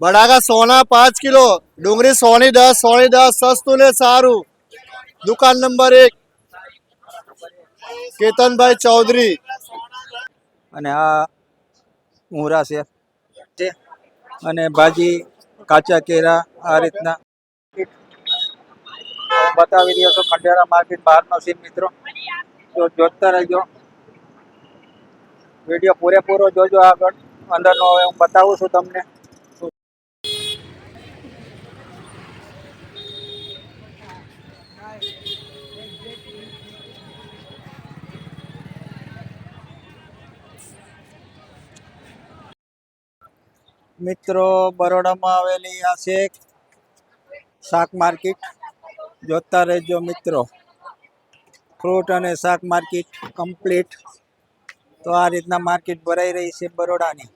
બટાકા સોના પાંચ કિલો ડુંગળી સોની દસ સોની દસ સસ્તું ને સારું. દુકાન નંબર એક કેતનભાઈ ચૌધરી. અને આ મૂરા છે. છે અને ભાજી કાચા કેરા આ રીતના. બતાવી રહ્યો છો ખંડેરા માર્કેટ બહારનો સીન મિત્રો. જો જોતા રહેજો. વીડિયો પૂરેપૂરો જોજો આગળ. અંદરનો હવે હું બતાવું છું તમને. મિત્રો બરોડામાં આવેલી આ છે શાક માર્કેટ જોતા રહેજો મિત્રો. ફ્રૂટ અને શાક માર્કેટ કમ્પ્લીટ તો આ રીતના માર્કેટ ભરાઈ રહી છે બરોડાની.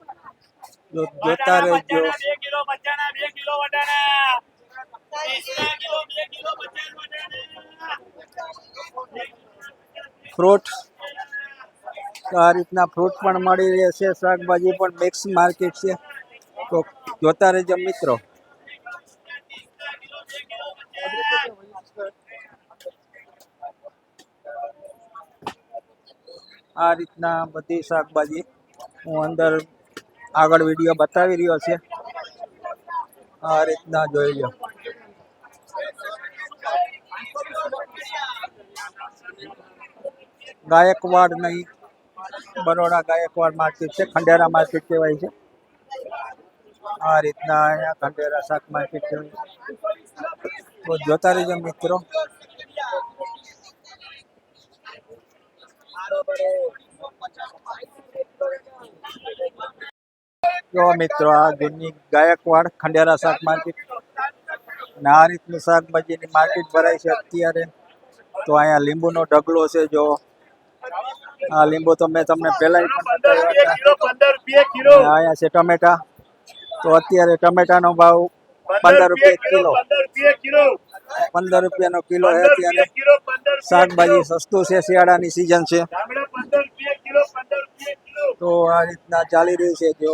જોતા રહેજો. ફ્રૂટ. તો આ રીતના ફ્રૂટ પણ મળી રહેશે શાકભાજી પણ મિક્સ માર્કેટ છે. તો જોતા રહેજો મિત્રો. આ રીતના બધી શાકભાજી હું અંદર આગળ વીડિયો બતાવી રહ્યો છે. આ રીતના જોઈ લો. ગાયકવાડ નહીં, બરોડા ગાયકવાડ માર્કેટ છે, ખંડેરા માર્કેટ કહેવાય છે. આ રીતના અહીંયા ખંડેરા શાક માર્કેટ છે. તો જોતા રહેજો મિત્રો. જો મિત્રો આ જૂની ગાયકવાડ ખંડેરા શાક માર્કેટ અને આ રીતની શાકભાજીની માર્કેટ ભરાય છે અત્યારે. તો અહીંયા લીંબુનો ઢગલો છે જો. આ લીંબુ તો મેં તમને પહેલા અહીંયા છે ટમેટા. તો અત્યારે ટમેટાનો ભાવ પંદર રૂપિયા કિલો. પંદર રૂપિયાનો કિલો છે અત્યારે શાકભાજી સસ્તું છે શિયાળાની સિઝન છે. તો આ રીતના ચાલી રહ્યું છે જો.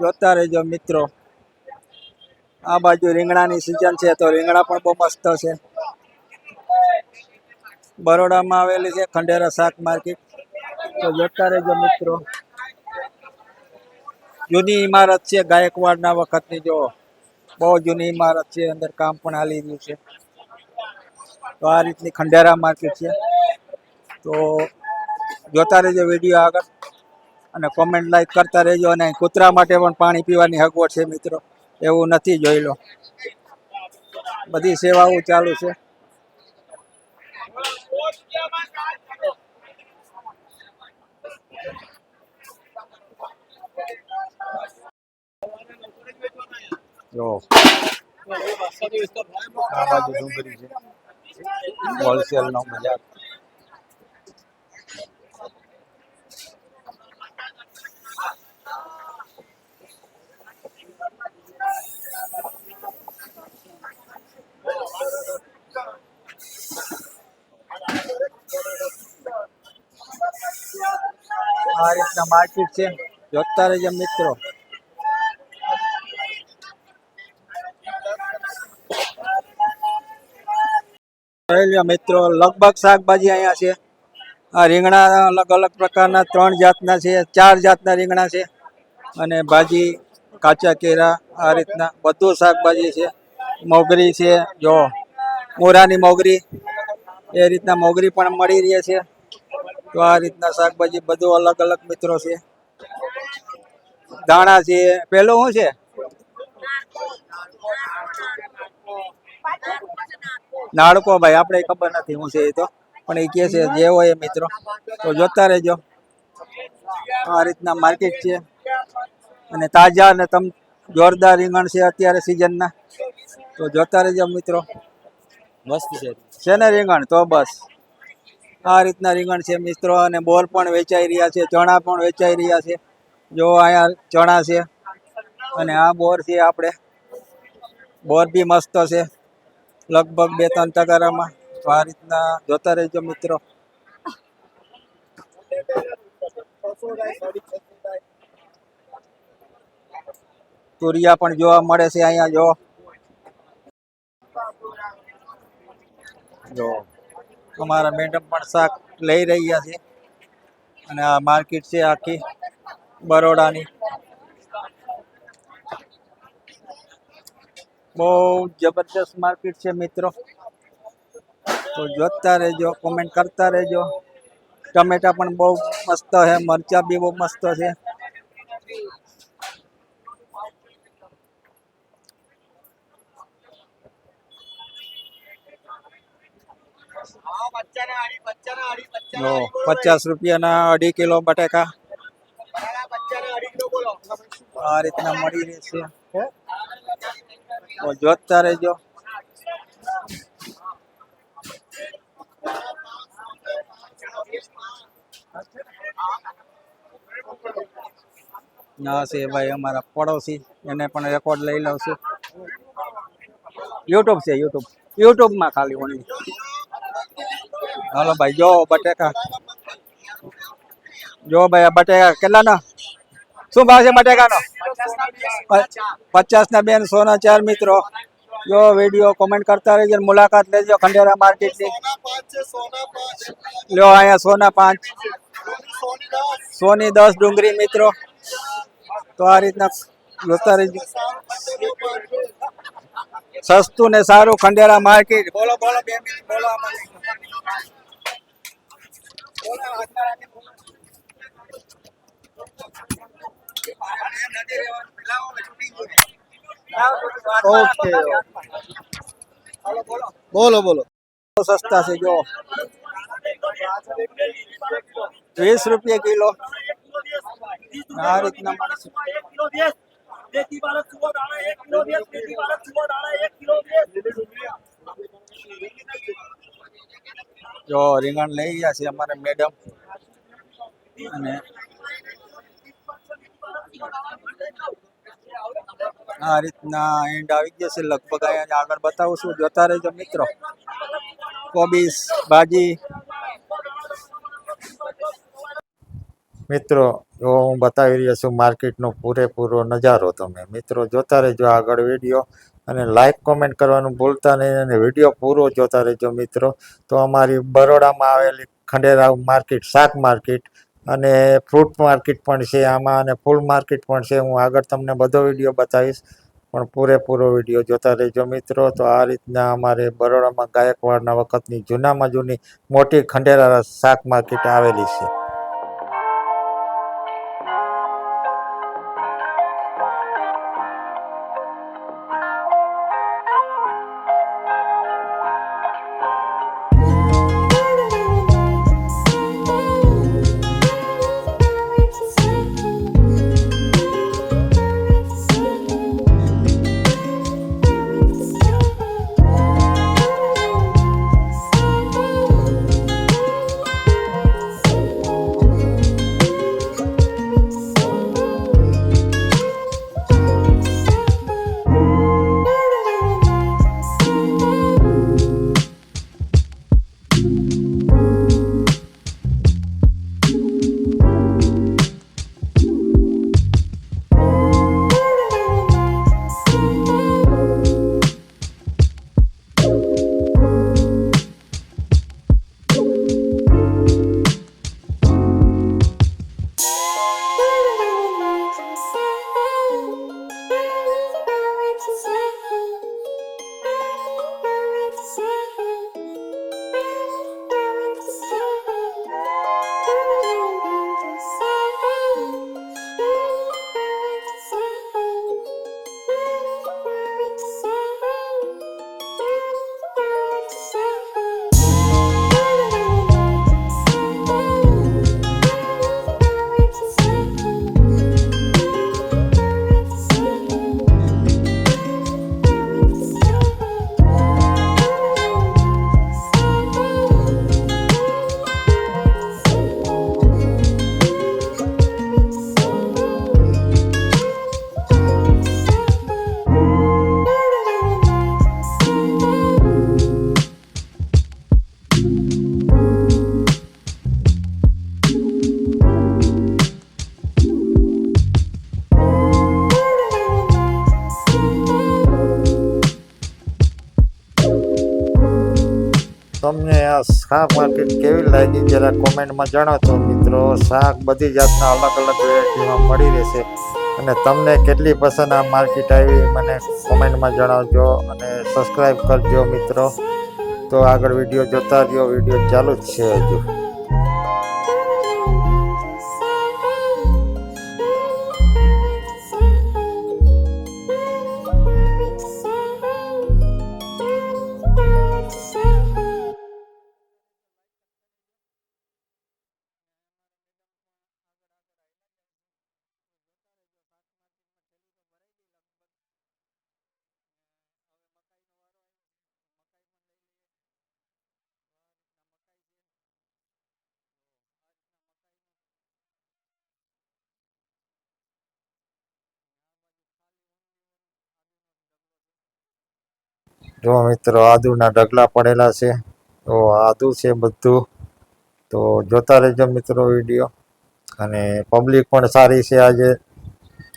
જોતા રહેજો મિત્રો આ બાજુ રીંગણાની સિઝન છે તો રીંગણા પણ બહુ મસ્ત છે. બરોડામાં આવેલી છે ખંડેરા શાક માર્કેટ. તો જોતા રહેજો મિત્રો. જૂની ઇમારત છે ગાયકવાડના વખતની, જો. બહુ જૂની ઇમારત છે, અંદર કામ પણ હાલી રહ્યું છે. તો આ રીતની ખંડેરા માર્કેટ છે. તો જોતા રહેજો વીડિયો આગળ અને કોમેન્ટ લાઈક કરતા રહેજો અને કૂતરા માટે પણ પાણી પીવાની સગવડ છે મિત્રો. એવું નથી જોઈ લો. બધી સેવાઓ ચાલુ છે. જો. આ બાજુ ડુંગળી છે. હોલસેલ નો બજાર આ રીતના માર્કેટ છે. જોતા રહેજો મિત્રો મિત્રો, લગભગ શાકભાજી અહીંયા છે. આ રીંગણા અલગ અલગ પ્રકારના ત્રણ જાતના છે, ચાર જાતના રીંગણા છે અને ભાજી, કાચા કેરા, આ રીતના બધું શાકભાજી છે. મોગરી છે, જો મોરાની મોગરી, એ રીતના મોગરી પણ મળી રહી છે. તો આ રીતના શાકભાજી બધું અલગ અલગ મિત્રો છે. દાણા છે. પેલું શું છે? નાડકો ભાઈ આપણે ખબર નથી હું છે એ તો. પણ એ કે છે જે હોય એ મિત્રો. તો જોતા રહેજો. આ રીતના માર્કેટ છે. અને તાજા અને તમ જોરદાર રીંગણ છે અત્યારે સિઝનના તો જોતા રહેજો મિત્રો. મસ્ત છે. છે ને રીંગણ? તો બસ. આ રીતના રીંગણ છે મિત્રો, અને બોર પણ વેચાઈ રહ્યા છે, ચણા પણ વેચાઈ રહ્યા છે. જો અહીંયા ચણા છે, અને આ બોર છે આપણે. બોર બી મસ્ત છે, લગભગ બે ત્રણ ટકારામાં. તો આ રીતના જોતા રહેજો મિત્રો. તુરિયા પણ જોવા મળે છે અહીંયા, જો. જો. અમારા મેડમ પણ શાક લઈ રહ્યા છે. અને આ માર્કેટ છે આખી બરોડાની. બહુ જબરદસ્ત માર્કેટ છે મિત્રો. તો જોતા રહેજો કોમેન્ટ કરતા રહેજો. ટમેટા પણ બહુ મસ્ત છે, મરચા બી બહુ મસ્ત છે. પચાસ રૂપિયાના અઢી કિલો બટેકા. આ રીતના મળી રહેશે. તો જોતા રહેજો. ના છે ભાઈ અમારા પડોશી. એને પણ રેકોર્ડ લઈ લઉં છું. યુટ્યુબ છે યુટ્યુબ યુટ્યુબમાં ખાલી ઓનલી. હાલો ભાઈ, જો બટેકા. જો ભાઈ, આ બટેકા કેટલાના? શું ભાવ છે બટેકાનો? પચાસ ના બેન, સોના ચાર મિત્રો. જો વીડિયો કોમેન્ટ કરતા રહેજો મુલાકાત લેજો ખંડેરા માર્કેટની. સોના પાંચ લ્યો અહીંયા સોના પાંચ. સોની દસ ડુંગળી મિત્રો. તો આ રીતના જોતા રહેજો. સસ્તું ને સારું ખંડેરા માર્કેટ. બોલો બોલો, બે મિનિટ બોલો. ઓકે બોલો બોલો. સસ્તા છે જો વીસ રૂપિયા કિલો. આ રીતના એક કિલો જો રીંગણ લઈ ગયા છે અમારે મેડમ. અને આ રીતના એન્ડ આવી જશે લગભગ અહીંયા આગળ બતાવું છું જોતા રહેજો મિત્રો. કોબીસ ભાજી. મિત્રો, જો હું બતાવી રહ્યો છું, માર્કેટનો પૂરેપૂરો નજારો તમે. મિત્રો, જોતા રહેજો આગળ વીડિયો. અને લાઈક કોમેન્ટ કરવાનું ભૂલતા નહીં અને વીડિયો પૂરો જોતા રહેજો મિત્રો. તો અમારી બરોડામાં આવેલી ખંડેરા માર્કેટ શાક માર્કેટ અને ફ્રૂટ માર્કેટ પણ છે આમાં અને ફૂલ માર્કેટ પણ છે. હું આગળ તમને બધો વીડિયો બતાવીશ, પણ પૂરેપૂરો વીડિયો જોતા રહેજો મિત્રો. તો આ રીતના અમારે બરોડામાં ગાયકવાડના વખતની જૂનામાં જૂની મોટી ખંડેરા શાક માર્કેટ આવેલી છે. આ શાક માર્કેટ કેવી લાગી જરા કોમેન્ટમાં જણાવજો મિત્રો. શાક બધી જાતના અલગ અલગ વેરાયટીમાં મળી રહેશે. અને તમને કેટલી પસંદ આ માર્કેટ આવી મને કોમેન્ટમાં જણાવજો અને સબસ્ક્રાઈબ કરજો મિત્રો. તો આગળ વીડિયો જોતા રહ્યો. વીડિયો ચાલુ જ છે હજુ. જો મિત્રો, આદુના ઢગલા પડેલા છે. તો આદુ છે બધું. તો જોતા રહેજો મિત્રો વીડિયો. અને પબ્લિક પણ સારી છે આજે.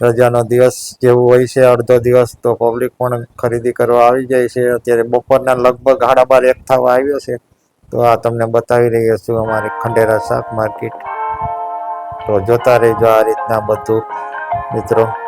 રજાનો દિવસ જેવું હોય છે, અડધો દિવસ તો પબ્લિક પણ ખરીદી કરવા આવી જાય છે. અત્યારે બપોરના લગભગ સાડા બાર એક થવા આવ્યો છે. તો આ તમને બતાવી રહ્યો છું અમારી ખંડેરા શાક માર્કેટ તો જોતા રહેજો આ રીતના બધું, મિત્રો.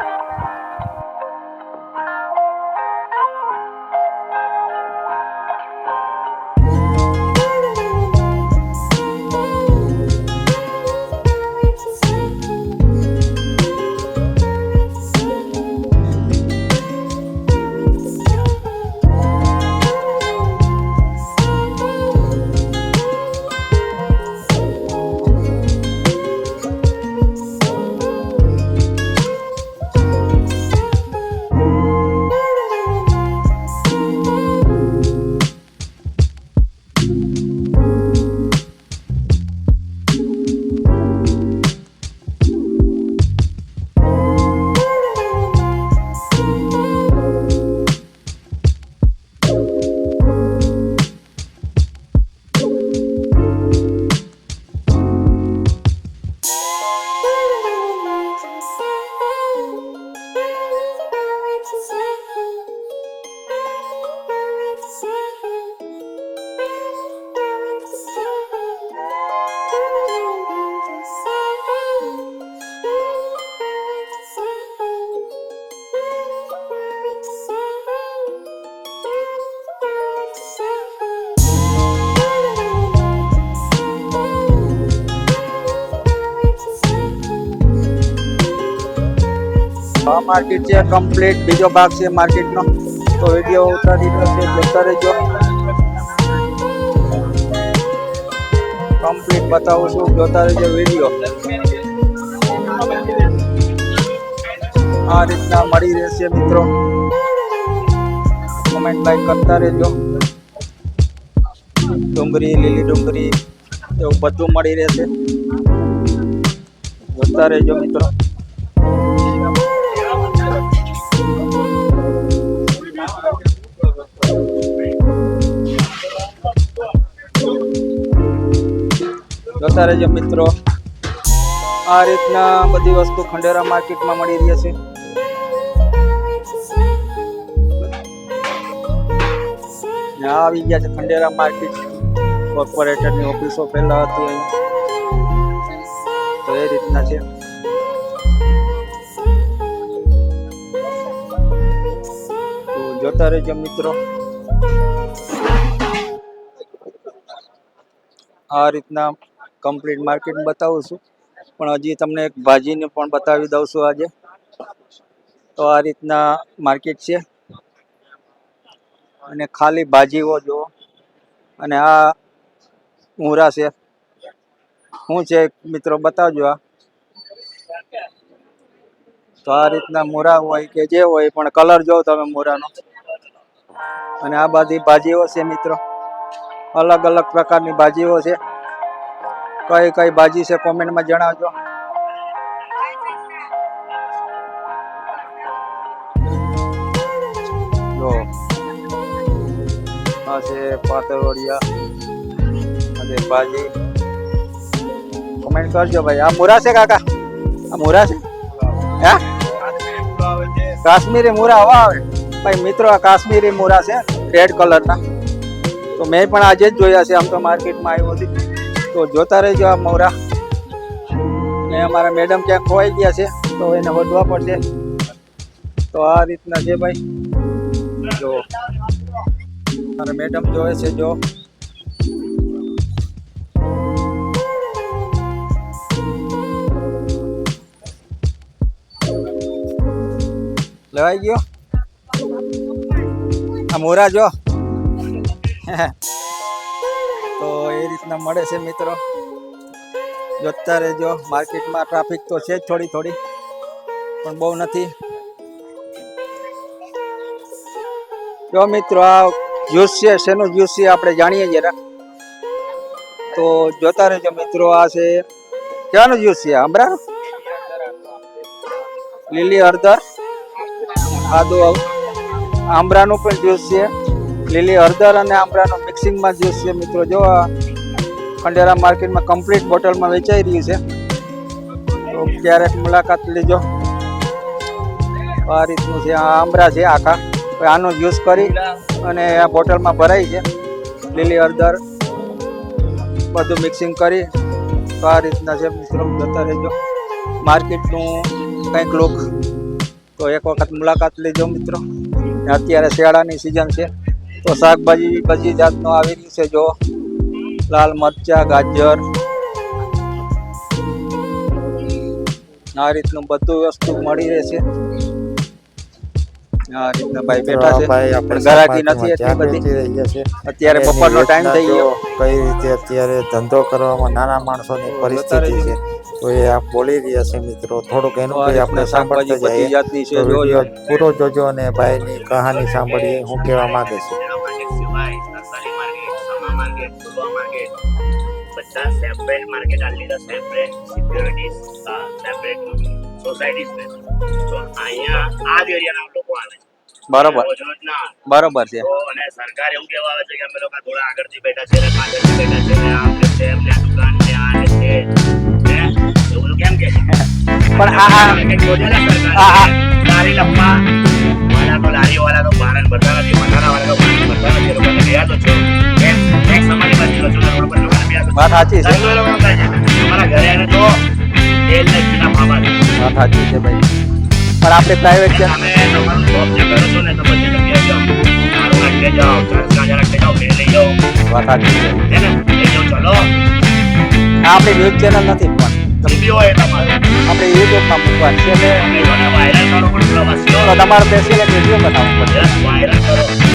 આ માર્કેટ છે કમ્પ્લીટ બીજો ભાગ છે માર્કેટનો. તો વીડિયો ઉતારી જોતા રહેજો. કમ્પ્લીટ બતાવું છું, જોતા રહેજો વીડિયો. આ રીતના મળી રહેશે મિત્રો. કોમેન્ટ લાઈક કરતા રહેજો. ડુંગળી, લીલી ડુંગળી, એવું બધું મળી રહેશે. જોતા રહેજો મિત્રો. જોતા રહેજો મિત્રો આ રીતના બધી વસ્તુ ખંડેરા માર્કેટમાં મળી રહી છે. આવી ગયા છે ખંડેરા માર્કેટ કોર્પોરેટરની ઓફિસો પહેલા હતી તો એ રીતના છે. તો જોતા રહેજો મિત્રો. આ રીતના કમ્પ્લીટ માર્કેટ બતાવું છું. પણ હજી તમને એક ભાજીને પણ બતાવી દઉં છું આજે. તો આ રીતના માર્કેટ છે. અને ખાલી ભાજીઓ જુઓ. અને આ મૂરા છે. શું છે મિત્રો બતાવજો આ. તો આ રીતના મોરા હોય કે જે હોય, પણ કલર જો તમે મોરાનો. અને આ બધી ભાજીઓ છે મિત્રો. અલગ અલગ પ્રકારની ભાજીઓ છે. કઈ કઈ ભાજી છે કોમેન્ટમાં જણાવજો. જો, આ છે પાતળવડિયા ભાજી કોમેન્ટ કરજો ભાઈ. આ મૂરા છે કાકા? આ મૂરા છે? હે? કાશ્મીરી મુરા હવા આવે. ભાઈ, મિત્રો, આ કાશ્મીરી મુરા છે, રેડ કલરના. તો મેં પણ આજે જ જોયા છે, આમ તો માર્કેટમાં આવ્યો હતી તો જોતા રહેજો આ મોરા ને અમારા મેડમ ક્યાંક ખોવાઈ ગયા છે, તો એને વધવા પડશે. તો આ રીતના છે ભાઈ. જો. મારા મેડમ જોવે છે, જો. લેવાઈ ગયો? આ મોરા જો. રીતના મળે છે મિત્રો. જોતા રહેજો માર્કેટમાં ટ્રાફિક તો છે જ થોડી થોડી, પણ બહુ નથી. જો મિત્રો આ જ્યુસ છે, શેનું જ્યુસ છે આપણે જાણીએ જરા. તો જોતા રહેજો મિત્રો, આ છે ક્યાંનું જ્યુસ છે આંબરાનું લીલી હળદર. આદુ આંબરાનું પણ જ્યુસ છે. લીલી હળદર અને આંબરાનું મિક્સિંગમાં જ્યુસ છે મિત્રો, જો આ ખંડેરા માર્કેટમાં કમ્પ્લીટ બોટલમાં વેચાઈ રહ્યું છે. તો ક્યારેક મુલાકાત લેજો. આ રીતનું છે, આ આમરા છે આખા. આનો યુઝ કરી અને આ બોટલમાં ભરાય છે. લીલી હળદર, બધું મિક્સિંગ કરી. તો આ રીતના છે, મિત્રો, જતા રહેજો. માર્કેટનું કંઈક લોક તો એક વખત મુલાકાત લેજો, મિત્રો. અત્યારે શિયાળાની સિઝન છે. તો શાકભાજી બધી જાતનું આવી રહ્યું છે જો લાલ મરચા ગાજર આ રીતનું બધું વસ્તુ મળી રહેશે આ રીતના ભાઈ બેઠા છે. પણ ગરાકી નથી એટલી બધી. અત્યારે બપોરનો ટાઈમ થઈ ગયો. કઈ રીતે અત્યારે ધંધો કરવામાં નાના માણસોની પરિસ્થિતિ છે તો એ આપ બોલી રહ્યા છે મિત્રો. થોડુંક એનું આપણે સાંભળતા જઈએ. પૂરો જોજો અને ભાઈની કહાની સાંભળીએ હું કહેવા માંગે છે. બધા માર્કેટ આટલી તો સેપરેટ સિક્યોરિટીઝ સેપરેટ સોસાયટીઝ ને. તો અહીંયા આ જ એરિયાના લોકો આવે બરોબર. બરોબર છે. અને સરકાર એવું કહેવા આવે છે કે અમે લોકો થોડા આગળથી બેઠા છે ને પાછળથી બેઠા છે ને આપણે છે આ દુકાન ને આ ને તે. એવું કેમ કે? પણ આ આ લારી લપ્પા વાળા તો લારી વાળા તો બારણ ભરતા નથી મસાલા વાળા તો બારણ ભરતા નથી લોકોને ગયા તો છે. એક સમાજની બાજુ રોડ પર છો. વાત સાચી છે? ઘરે તો તેલ ને વાત સાચી છે ભાઈ. પણ આપણે પ્રાઇવેટ છે. તમે તમારું job જે કરો છો ને તો બધી જગ્યાએ જાઓ દારૂ જાઓ ચાર ગાંજા રાખી જાઓ બે લઈ જાઓ. વાત સાચી છે. હે ને? લઈ જાઓ ચલો. આપણી ન્યૂઝ ચેનલ નથી પણ. હોય તમારે. આપણે યુટ્યુબમાં મૂકવાની છે. એટલે વાયરલ કરો પણ થોડા વાસીઓ. તો તમારે બેસીને વીડિયો બનાવવું પડશે. વાયરલ